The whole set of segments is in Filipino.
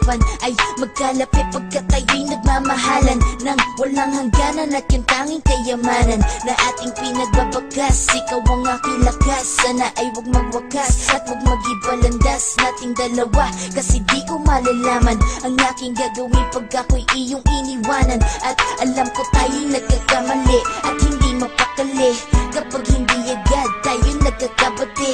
isipan Ay magkalapit pagka tayo'y nagmamahalan. Nang walang hangganan at yung tanging kayamanan Na ating pinagbabakas Ikaw ang aking lakas. Sana ay huwag magwakas At huwag magibalandas nating dalawa. Kasi di ko malalaman Ang aking gagawin pag ako'y iyong iniwanan. At alam ko tayo'y nagkakamali At hindi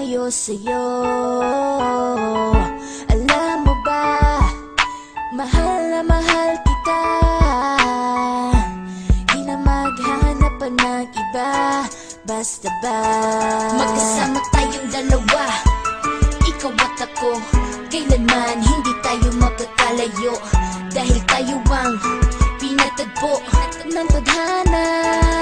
lumayo sa'yo. Alam mo ba Mahal na mahal kita. Di na maghanap pa ng iba Basta ba? Magkasama tayong dalawa. Ikaw at ako Kailanman hindi tayo magkakalayo. Dahil tayo ang pinatagpo ng tadhana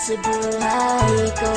sa buhay ko